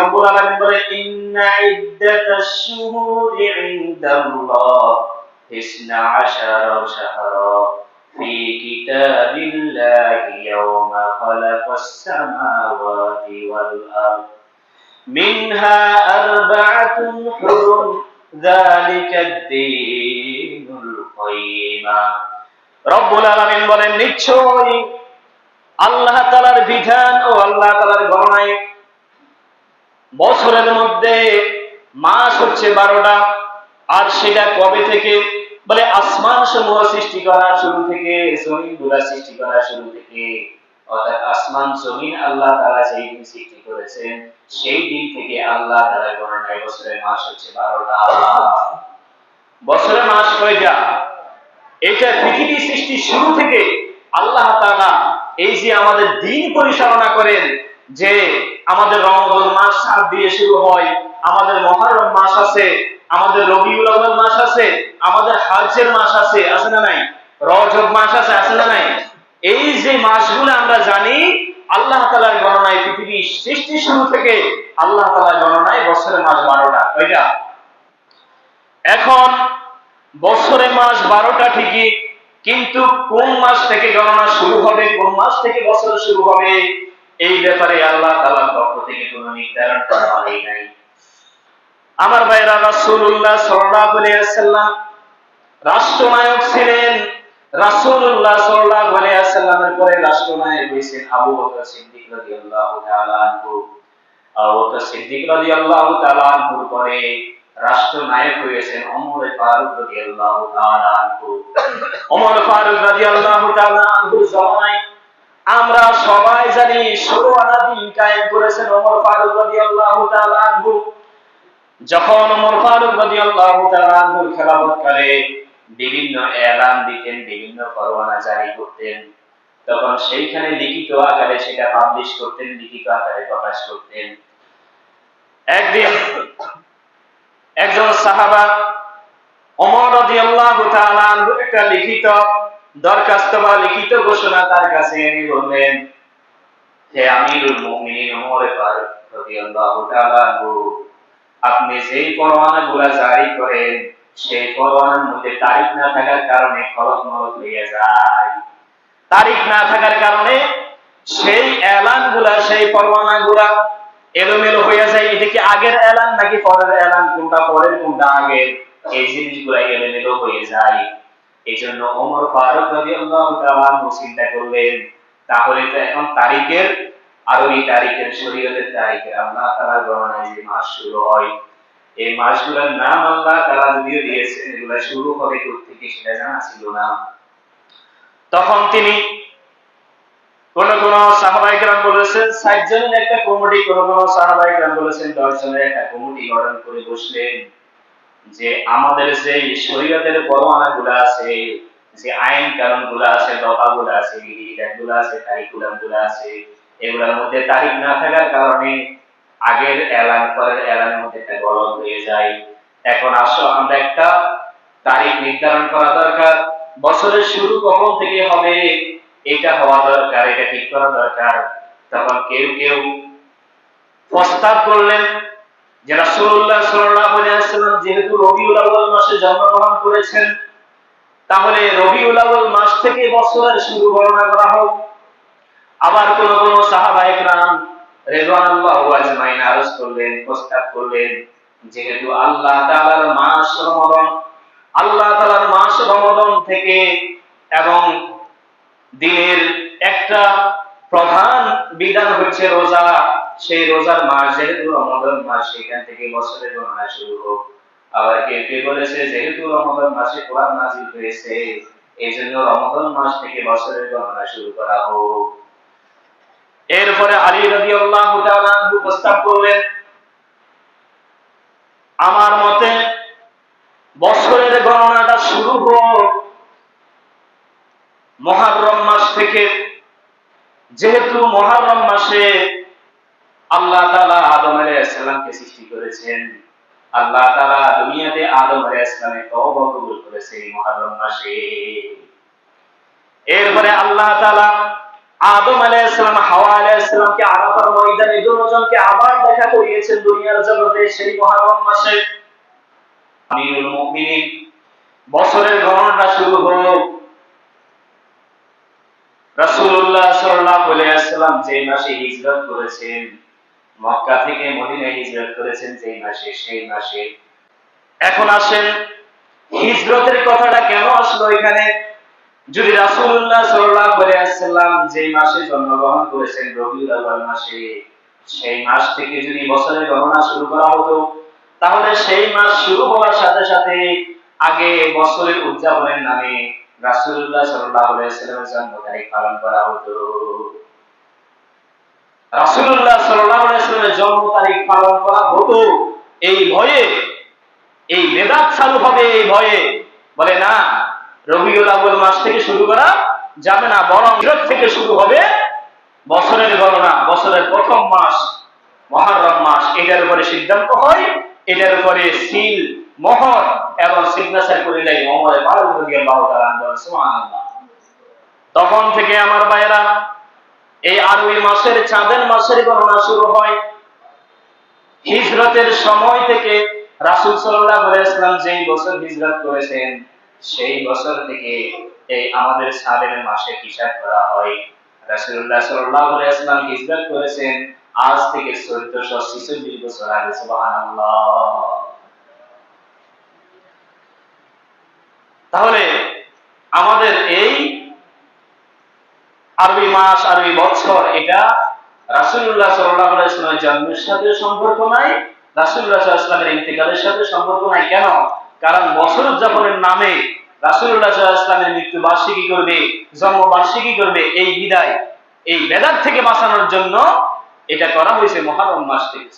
রব্বুল আলামিন বলে ইন্না ইদ্দাতাশ শুহুরি ইনদাল্লাহ 12 শাহরা, ফি কিতাবিল্লাহি ইয়াওমা খালাকাস সামাওয়াতি ওয়াল আরদ, মিনহা আরবাআতুন হুরুম, যালিকা দ্বীনুল কাইয়্যিমা রব্বুল আলামিন বলেন, নিশ্চয়ই আল্লাহ তাআলার বিধান ও আল্লাহ তাআলার গণনায় বছরের মধ্যে মাস হচ্ছে বারোটা, আর সেটা কবে থেকে? বলে আসমান সমূহ সৃষ্টি করা শুরু থেকে, জমিনগুলা সৃষ্টি করা শুরু থেকে। অর্থাৎ আসমান, জমিন আল্লাহ তারা যেই দিন সৃষ্টি করেছেন, সেই দিন থেকে আল্লাহ তারা গণনায় বছরের মাস হচ্ছে বারোটা। বছরের মাস কয়টা? এটা পৃথিবী সৃষ্টি শুরু থেকে আল্লাহ তাআলা এই যে আমাদের দিন পরিচালনা করেন যে আমাদের রমজান মাস সাত দিয়ে শুরু হয়, আমাদের মহরম মাস আছে, আমাদের রবিউল আউয়াল মাস আছে, আমাদের হাজ্জের মাস আছে আছে না নাই? রজব মাস আছে আছে না নাই? এই যে মাসগুলো আমরা জানি, আল্লাহ তাআলার গণনায় পৃথিবী সৃষ্টি শুরু থেকে আল্লাহ তাআলার গণনায় বছরের মাস বারোটা, কয়টা? এখন বছরের মাস বারোটা ঠিকই, কিন্তু কোন মাস থেকে গণনা শুরু হবে, কোন মাস থেকে বছর শুরু হবে? এই ব্যাপারে আল্লাহ তাআলার পক্ষ থেকে কোনো নির্ধারণ করা হয় নাই। আমার ভাইরা রাসূলুল্লাহ সাল্লাল্লাহু আলাইহি ওয়াসাল্লাম রাষ্ট্রনায়ক ছিলেন। পরে রাষ্ট্রনায়ক হয়েছেন আবু বকর সিদ্দিক আবু বকর সিদ্দিক পরে রাষ্ট্রনায়ক হয়েছেন ফারুক ফারুক আমরা সবাই জানি ষোলো কায়েম করেছেন ফারুক যখন ফারুক বিভিন্ন এলান দিতেন, বিভিন্ন জারি করতেন, তখন সেইখানে লিখিত আকারে সেটা পাবলিশ করতেন, লিখিত আকারে প্রকাশ করতেন। একদিন একজন সাহাবা ওমর রাদিয়াল্লাহু তাআলা একটা লিখিত দরখাস্ত বা লিখিত ঘোষণা তার কাছে এনে বললেন, হে আমিরুল মুমিনিন ওমর ফারুক রাদিয়াল্লাহু তাআলা আপনি যেই পরোয়ানাগুলা জারি করেন, সেই পরোয়ানার মধ্যে তারিখ না থাকার কারণে খরচ মরচ হয়ে যায়। তারিখ না থাকার কারণে সেই এলানগুলা, সেই পরোয়ানা গুলা এলোমেলো হয়ে যায়। এটা কি আগের এলান নাকি পরের এলান? কোনটা পরের, কোনটা আগের? এই জিনিসগুলা এলোমেলো হয়ে যায়। এই জন্য ওমর ফারুক রাদিয়াল্লাহু তাআলা চিন্তা করলেন, তাহলে তো এখন তারিখের আরবি তারিখের শরীয়তের তারিখের আল্লাহ তাআলা গণনায় যে মাস শুরু হয় এই মাসগুলোর নাম আল্লাহ তাআলা যদিও দিয়েছেন, এগুলা শুরু হবে থেকে সেটা জানা ছিল না। তখন তিনি কোন কোন সাহাবাই গ্রাম বলেছেন ষাট জনের একটা কমিটি, কোন কোন সাহাবাই গ্রাম বলেছেন, দশ জনের একটা কমিটি গঠন করে বসলেন। যে আমাদের যে শরীয়তের পরমানা গুলা আছে, যে আইন কারণগুলা আছে দফা গুলা আছে গুলা আছে কারিকুলামগুলা আছে, এগুলোর মধ্যে তারিখ না থাকার কারণে আগের এলান, পরের এলানের মধ্যে একটা গলদ হয়ে যায়। এখন আসো, আমরা একটা তারিখ নির্ধারণ করা দরকার। বছরের শুরু কখন থেকে হবে? এটা হওয়া দরকার, এটা ঠিক করা দরকার। তখন কেউ কেউ প্রস্তাব করলেন যে রাসূলুল্লাহ সাল্লাল্লাহু আলাইহি যেহেতু মাসে জন্মগ্রহণ করেছেন, তাহলে মাস থেকে বছরের শুরু গণনা করা হোক। আবার কোন কোন আজমাইন আরজ করলেন, প্রস্তাব করলেন, যেহেতু আল্লাহ তাআলার মাস রমজান, আল্লাহ তাআলার মাস রমজান থেকে এবং দিনের একটা প্রধান বিধান হচ্ছে রোজা। সেই রোজার মাস যেহেতু রমাদান মাস সেখান থেকে বছরের গণনা শুরু হোক। আবার কে কে বলেছে, যেহেতু রমাদান মাসে কোরআন নাজিল হয়েছে এই জন্য রমাদান মাস থেকে বছরের গণনা শুরু করা হোক। এরপরে আলী রাদিয়াল্লাহু তাআলা প্রস্তাব করলেন, আমার মতে বছরের গণনাটা শুরু হোক। মহারম মাস থেকে, যেহেতু মহারম মাসে আল্লাহ তাআলা আদম আলাইহিস সালামকে সৃষ্টি করেছেন। আল্লাহ তাআলা দুনিয়াতে আদম আলাইহিস সালামের তওবা কবুল করেছেন এই মহারম মাসে। এরপরে আল্লাহ তাআলা আদম আলাইহিসসালাম, হাওয়া আলাইহিসসালামকে আরাফার ময়দানে দুজনকে আবার দেখা করিয়েছেন দুনিয়ার জগতে সেই মুহররম মাসে। আমিরুল মুমিনিন, বছরের গণনা শুরু হোক। রাসূলুল্লাহ সাল্লাল্লাহু আলাইহি ওয়াসাল্লাম যে মাসে হিজরত করেছেন। মক্কা থেকে মদিনায় হিজরত করেছেন যেই মাসে, সেই মাসে। এখন আসেন, হিজরতের কথাটা কেন আসলো এখানে? যদি রাসূলুল্লাহ সাল্লাল্লাহু আলাইহি ওয়াসাল্লাম যে মাসে জন্মগ্রহণ করেছেন, রবিউল আউয়াল মাসে, সেই মাস থেকে যদি বছরের গণনা শুরু করা হতো, তাহলে সেই মাস শুরু হওয়ার সাথে সাথে আগে বছরের উদযাপনের নামে রাসূলুল্লাহ সাল্লাল্লাহু আলাইহি ওয়াসাল্লামের জন্ম তারিখ পালন করা হতো। সাল্লাল্লাহু জন্ম তারিখ পালন করা হতো। এই ভয়ে, এই বেদাত চালু হবে এই ভয়ে বলে, না, রবিউল আউয়াল মাস থেকে শুরু করা যাবে না, বরং হিজরত থেকে শুরু হবে বছরের গণনা, বছরের প্রথম মাস মহররম মাস। এটার উপরে সিদ্ধান্ত হয়, এটার উপরে সিল, মোহর এবং সিগনেচার করে দেয় ওমরে ফারুক রাদিয়াল্লাহু তাআলা তখন থেকে আমার ভাইয়েরা, এই আরবি মাসের চাঁদের মাসের গণনা শুরু হয়। হিজরতের সময় থেকে রাসূল সাল্লাল্লাহু আলাইহি ওয়াসাল্লাম যেই বছর হিজরত করেছেন, সেই বছর থেকে এই আমাদের সালের মাসে হিসাব করা হয়। রাসূলুল্লাহ সাল্লাল্লাহু আলাইহি ওয়াসাল্লাম হিজরত করেছেন, আজ থেকে 1446 বছর আগে তাহলে আমাদের এই আরবি মাস, আরবি বছর এটা আলাইহি জন্মের সাথে সম্পর্ক নাই রাসুল্লাহ ইসলামের সাথে সম্পর্ক নাই। কেন? কারণ বছর উদযাপনের নামে রাসুল্লাহ মৃত্যু বার্ষিকী করবে জন্ম বার্ষিকী করবে। এই বিদায়, এই বেদার থেকে বাঁচানোর জন্য এটা করা হয়েছে মহারম মাস থেকে।